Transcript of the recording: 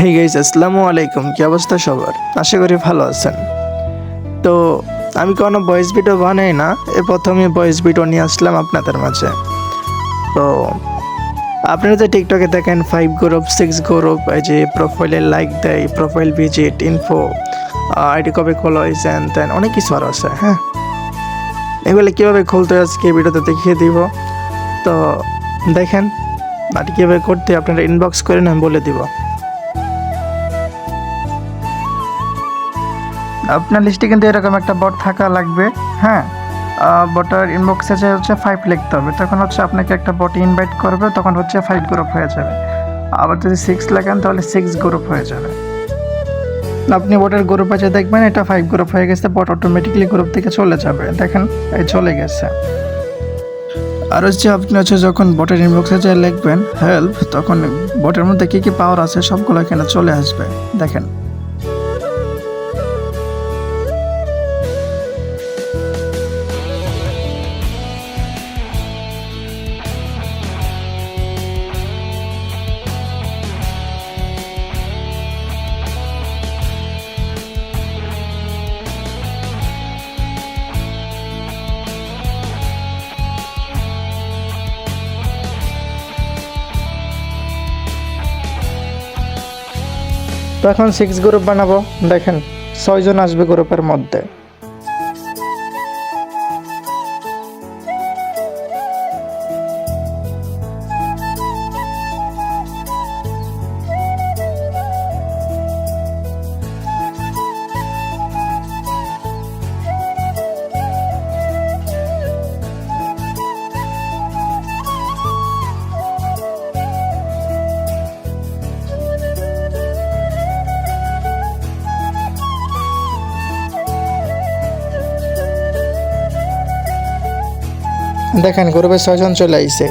Hey guys আসসালামু আলাইকুম। কি অবস্থা সবার? আশা করি ভালো আছেন। তো আমি কোনো ভয়েস ভিডিও বানাই না, এ প্রথমে ভয়েস ভিডিও নিয়ে আসলাম আপনাদের মাঝে। তো আপনারা যে টিকটকে দেখেন ফাইভ গ্রুপ সিক্স গ্রুপ এই যে প্রোফাইলে লাইক দেয় প্রোফাইল ভিজিট ইনফো আইডি কবে খোলা হয়েছে তেন অনেক কিছু আর আছে হ্যাঁ? এগুলো কীভাবে খুলতে আজকে ভিডিওতে দেখিয়ে দিব। তো দেখেন আর কীভাবে করতে আপনারা ইনবক্স করেন আমি বলে দিব। আপনার লিস্টে কিন্তু এরকম একটা বট থাকা লাগবে হ্যাঁ? বটার ইনবক্সে যে হচ্ছে ফাইভ লিখতে হবে, তখন হচ্ছে আপনাকে একটা বট ইনভাইট করবে, তখন হচ্ছে ফাইভ গ্রুপ হয়ে যাবে। আবার যদি সিক্স লেখেন তাহলে সিক্স গ্রুপ হয়ে যাবে। আপনি বটের গ্রুপ আছে দেখবেন, এটা ফাইভ গ্রুপ হয়ে গেছে বট অটোমেটিকলি গ্রুপ থেকে চলে যাবে। দেখেন, এই চলে গেছে। আর হচ্ছে আপনি হচ্ছে যখন বটের ইনবক্সে যে লিখবেন হেল্প তখন বটের মধ্যে কী কী পাওয়ার আছে, সবগুলো এখানে চলে আসবে। দেখেন। তো এখন সিক্স গ্রুপ বানাবো। দেখেন ছয়জন আসবে গ্রুপের মধ্যে। দেখেন গ্রুপে ছয়জন চলে আইছে।